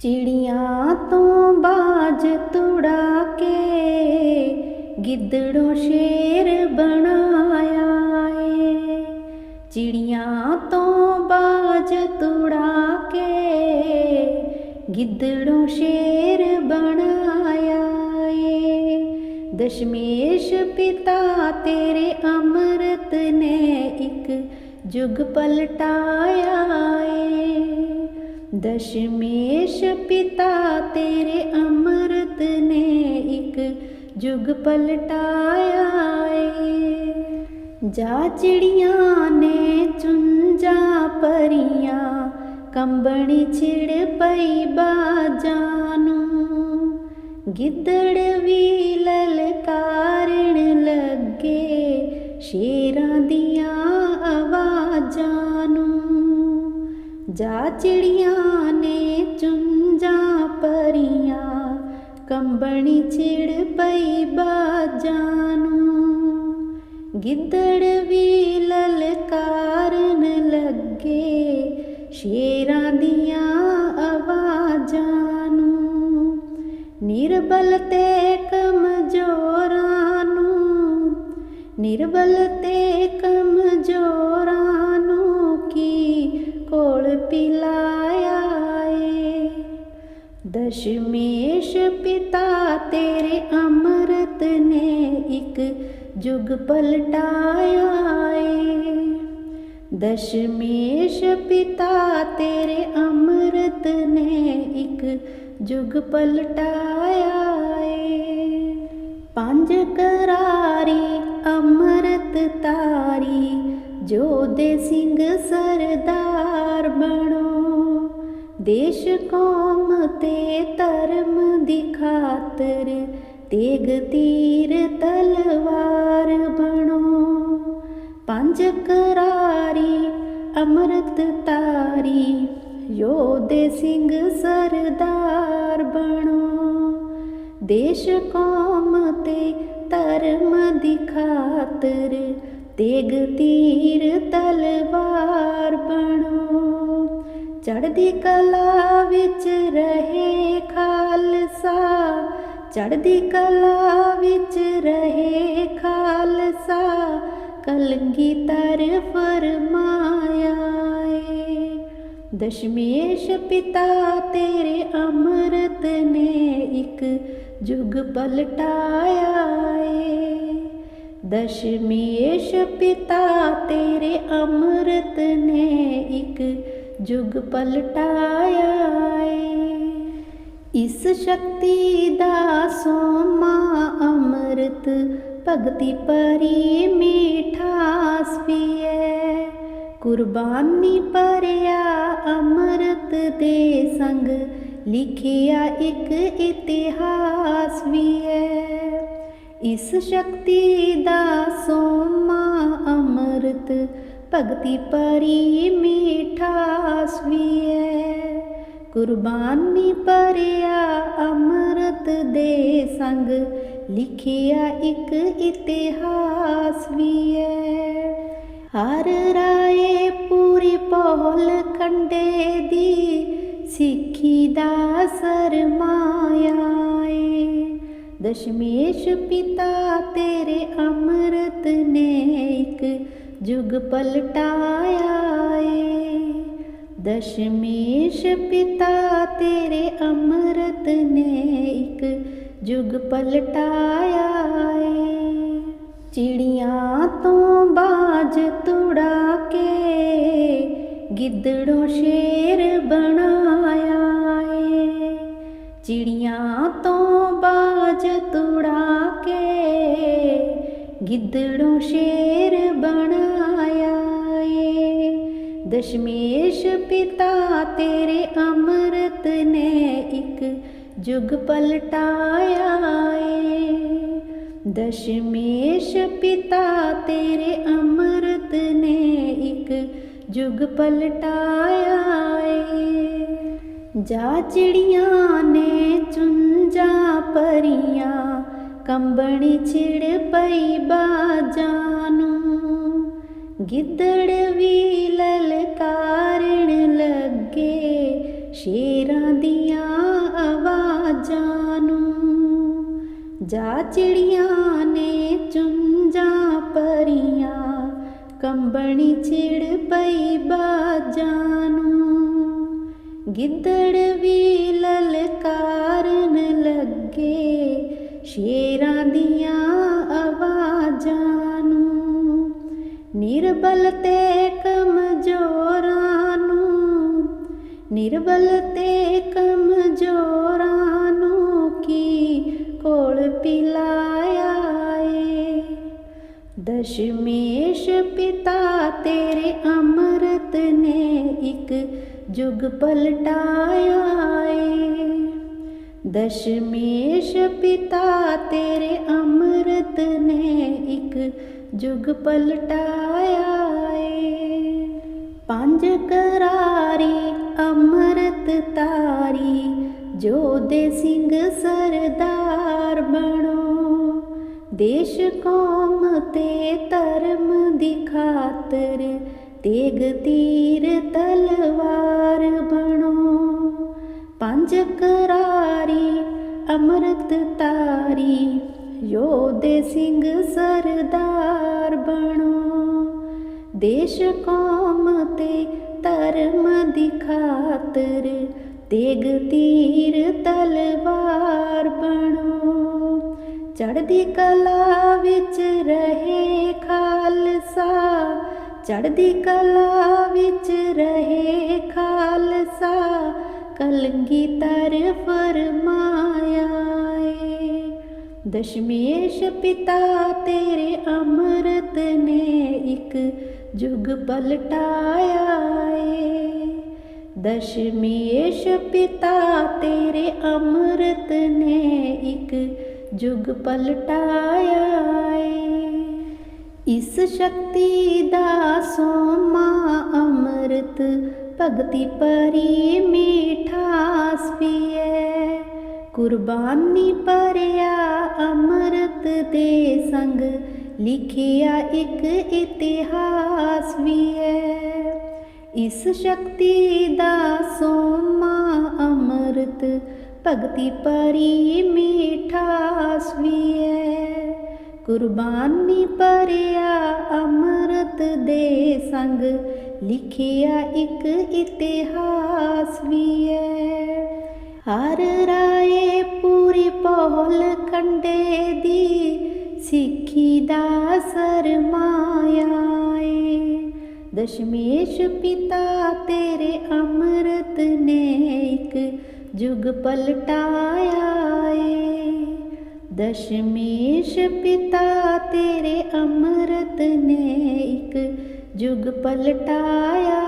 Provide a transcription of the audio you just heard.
ਚਿੜੀਆਂ ਤੋਂ ਬਾਜ ਤੁੜਾ ਕੇ ਗਿੱਦੜੋਂ ਸ਼ੇਰ ਬਣਾਇਆ ਏ। ਚਿੜੀਆਂ ਤੋਂ ਬਾਜ ਤੁੜਾ ਕੇ ਗਿੱਦੜੋਂ ਸ਼ੇਰ ਬਣਾਇਆ ਏ। ਦਸ਼ਮੇਸ਼ ਪਿਤਾ ਤੇਰੇ ਅੰਮ੍ਰਿਤ ਨੇ ਇੱਕ ਜੁਗ ਪਲਟਾਇਆ ਦਸ਼ਮੇਸ਼ ਪਿਤਾ ਤੇਰੇ ਅੰਮ੍ਰਿਤ ਨੇ ਇੱਕ ਜੁਗ ਪਲਟਾਇਆ ਏ ਜਾ ਚਿੜੀਆਂ ਨੇ ਚੁੰਝਾਂ ਪਰੀਆਂ ਕੰਬਣੀ ਛਿੜ ਪਈ ਬਾਜਾਂ ਨੂੰ ਗਿੱਦੜ ਵੀ ਲਲਕਾਰਨ ਲੱਗੇ ਸ਼ੇਰਾਂ ਦੀਆਂ ਆਵਾਜ਼ਾਂ ਨੂੰ ਜਾ ਚਿੜੀਆਂ ਨੇ ਚੁੰਝਾਂ ਪਰੀਆਂ ਕੰਬਣੀ ਛਿੜ ਪਈ ਬਾਜਾਂ ਨੂੰ। ਗਿੱਦੜ ਵੀ ਲਲਕਾਰਨ ਲੱਗੇ ਸ਼ੇਰਾਂ ਦੀਆਂ ਆਵਾਜ਼ਾਂ ਨੂੰ। ਨਿਰਬਲ ਤੇ ਕਮਜ਼ੋਰਾਂ ਨੂੰ, ਨਿਰਬਲ ਤੇ ਕਮਜ਼ੋਰ ਕੋਲ ਏ ਦਸ਼ਮੇਸ਼ ਪਿਤਾ ਤੇਰੇ ਅੰਮ੍ਰਿਤ ਨੇ ਇੱਕ ਜੁਗ ਪਲਟਾਇਆ ਏ ਦਸ਼ਮੇਸ਼ ਪਿਤਾ ਤੇਰੇ ਅੰਮ੍ਰਿਤ ਨੇ ਇੱਕ ਜੁਗ ਪਲਟਾਇਆ ਏ ਪੰਜ ਕਰਾਰੀ ਅੰਮ੍ਰਿਤ ਤਾਰੀ ਜੋਦੇ ਸਿੰਘ ਸਰਦਾਰ ਬਣੋ, ਦੇਸ਼ ਕੌਮ ਤੇ ਧਰਮ ਦੀ ਖਾਤਰ ਤੇਗ ਤੀਰ ਤਲਵਾਰ ਬਣੋ। ਪੰਜ ਕਰਾਰੀ ਅੰਮ੍ਰਿਤ ਤਾਰੀ ਯੋਧੇ ਸਿੰਘ ਸਰਦਾਰ ਬਣੋ। ਦੇਸ਼ ਕੌਮ ਤੇ ਧਰਮ ਦੀ ਖਾਤਰ ਤੇਗ ਤੀਰ ਤਲਵਾਰ ਬਣੋ। ਚੜ੍ਹਦੀ ਕਲਾ ਵਿੱਚ ਰਹੇ ਖਾਲਸਾ। ਚੜ੍ਹਦੀ ਕਲਾ ਵਿੱਚ ਰਹੇ ਖਾਲਸਾ। ਕਲੰਗੀ ਤਰ ਫਰਮਾਇਆ ਏ ਦਸ਼ਮੇਸ਼ ਪਿਤਾ ਤੇਰੇ ਅੰਮ੍ਰਿਤ ਨੇ ਇੱਕ ਜੁਗ ਪਲਟਾਇਆ ਏ ਦਸ਼ਮੇਸ਼ ਪਿਤਾ ਤੇਰੇ ਅੰਮ੍ਰਿਤ ਨੇ ਇੱਕ ਜੁਗ ਪਲਟਾਇਆ ਏ। ਇਸ ਸ਼ਕਤੀ ਦਾ ਸੋਮਾ ਅੰਮ੍ਰਿਤ ਭਗਤੀ ਪਰੀ ਮਿਠਾਸ ਪੀਏ ਕੁਰਬਾਨੀ ਭਰਿਆ ਅੰਮ੍ਰਿਤ ਦੇ ਸੰਗ, ਲਿਖਿਆ ਇੱਕ ਇਤਿਹਾਸ ਵੀ ਹੈ ਇਸ ਸ਼ਕਤੀ ਦਾ ਸੋਮਾ ਅੰਮ੍ਰਿਤ ਭਗਤੀ ਪਰੀ ਮਿਠਾਸ ਵੀ ਹੈ ਕੁਰਬਾਨੀ ਭਰਿਆ ਅੰਮ੍ਰਿਤ ਦੇ ਸੰਗ ਲਿਖਿਆ ਇੱਕ ਇਤਿਹਾਸ ਵੀ ਹੈ ਹਰ ਰਾਏ ਪੂਰੀ ਪੌਲ ਖੰਡੇ ਦੀ ਸਿੱਖੀ ਦਾ ਸਰਮਾਇਆ ਦਸ਼ਮੇਸ਼ ਪਿਤਾ ਤੇਰੇ ਅੰਮ੍ਰਿਤ ਨੇ ਇੱਕ ਜੁਗ ਪਲਟਾਇਆ ਏ। ਦਸ਼ਮੇਸ਼ ਪਿਤਾ ਤੇਰੇ ਅੰਮ੍ਰਿਤ ਨੇ ਇੱਕ ਜੁਗ ਪਲਟਾਇਆ ਏ। ਚਿੜੀਆਂ ਤੋਂ ਬਾਜ ਤੁੜਾ ਕੇ ਗਿੱਦੜੋਂ ਸ਼ੇਰ ਬਣ ਬਾਜ ਤੁੜਾ ਕੇ ਗਿੱਦੜੋਂ ਸ਼ੇਰ ਬਣਾਇਆ ਏ ਦਸ਼ਮੇਸ਼ ਪਿਤਾ ਤੇਰੇ ਅੰਮ੍ਰਿਤ ਨੇ ਇੱਕ ਜੁਗ ਪਲਟਾਇਆ ਏ ਦਸ਼ਮੇਸ਼ ਪਿਤਾ ਤੇਰੇ ਅੰਮ੍ਰਿਤ ਨੇ ਇੱਕ ਜੁਗ ਪਲਟਾਇਆ ਏ ਜਾ ਚਿੜੀਆਂ ਨੇ ਚੁੰਝਾਂ ਪਰੀਆਂ ਕੰਬਣੀ ਛਿੜ ਪਈ ਬਾਜਾਂ ਨੂੰ। ਗਿੱਦੜ ਵੀ ਲਲਕਾਰਨ ਲੱਗੇ ਸ਼ੇਰਾਂ ਦੀਆਂ ਆਵਾਜ਼ਾਂ ਨੂੰ। ਜਾ ਚਿੜੀਆਂ ਨੇ ਚੁੰਝਾਂ ਪਰੀਆਂ ਕੰਬਣੀ ਛਿੜ ਪਈ ਬਾਜਾਂ ਗਿੱਦੜ ਵੀ ਲਲਕਾਰਨ ਲੱਗੇ ਸ਼ੇਰਾਂ ਦੀਆਂ ਆਵਾਜ਼ਾਂ ਨੂੰ ਨਿਰਬਲ ਤੇ ਕਮਜ਼ੋਰਾਂ ਨੂੰ ਨਿਰਬਲ ਤੇ ਕਮਜ਼ੋਰਾਂ ਨੂੰ ਕੀ ਕੋਲ ਪਿਲਾਇਆ ਏ ਦਸ਼ਮੇਸ਼ ਪਿਤਾ ਤੇਰੇ ਅੰਮ੍ਰਿਤ ਨੇ ਇੱਕ जुग पलटा दशमेश पिता तेरे अमृत ने एक जुग युग पंज करारी अमृत तारी यो सिंह सरदार बनो। देश कौम ते धर्मदि ਤੇਗ ਤੀਰ ਤਲਵਾਰ ਬਣੋ। ਪੰਜ ਕਰਾਰੀ ਅੰਮ੍ਰਿਤ ਤਾਰੀ, ਯੋਧੇ ਸਿੰਘ ਸਰਦਾਰ ਬਣੋ। ਦੇਸ਼ ਕੌਮ ਤੇ ਧਰਮ ਦੀ ਖਾਤਰ ਤੇਗ ਤੀਰ ਤਲਵਾਰ ਬਣੋ। ਚੜ੍ਹਦੀ ਕਲਾ ਵਿੱਚ ਰਹੇ ਖਾਲਸਾ ਚੜ੍ਹਦੀ ਕਲਾ ਵਿੱਚ ਰਹੇ ਖਾਲਸਾ ਕਲਗੀਧਰ ਫਰਮਾਇਆ ਏ ਦਸ਼ਮੇਸ਼ ਪਿਤਾ ਤੇਰੇ ਅੰਮ੍ਰਿਤ ਨੇ ਇੱਕ ਜੁਗ ਪਲਟਾਇਆ ਏ ਦਸ਼ਮੇਸ਼ ਪਿਤਾ ਤੇਰੇ ਅੰਮ੍ਰਿਤ ਨੇ ਇੱਕ ਜੁਗ ਪਲਟਾਇਆ ਏ ਇਸ ਸ਼ਕਤੀ ਦਾ ਸੋਮਾ ਅੰਮ੍ਰਿਤ ਭਗਤੀ ਪਰੀ ਮਿਠਾਸ ਪੀਏ ਕੁਰਬਾਨੀ ਪਰਿਆ ਅੰਮ੍ਰਿਤ ਦੇ ਸੰਗ ਲਿਖਿਆ ਇੱਕ ਇਤਿਹਾਸ ਵੀ ਹੈ ਇਸ ਸ਼ਕਤੀ ਦਾ ਸੋਮਾ ਅੰਮ੍ਰਿਤ ਭਗਤੀ ਪਰੀ ਕੁਰਬਾਨੀ ਭਰਿਆ ਅੰਮ੍ਰਿਤ ਦੇ ਸੰਗ, ਲਿਖਿਆ ਇੱਕ ਇਤਿਹਾਸ ਵੀ ਹੈ ਹਰ ਰਾਏ ਪੂਰੀ ਪੌਲ ਕੰਡੇ ਦੀ, ਸਿੱਖੀ ਦਾ ਸਰਮਾਇਆ ਏ। ਦਸ਼ਮੇਸ਼ ਪਿਤਾ ਤੇਰੇ ਅੰਮ੍ਰਿਤ ਨੇ ਇੱਕ ਜੁਗ ਪਲਟਾਇਆ ਏ। ਦਸ਼ਮੇਸ਼ ਪਿਤਾ ਤੇਰੇ ਅੰਮ੍ਰਿਤ ਨੇ ਇੱਕ ਜੁਗ ਪਲਟਾਇਆ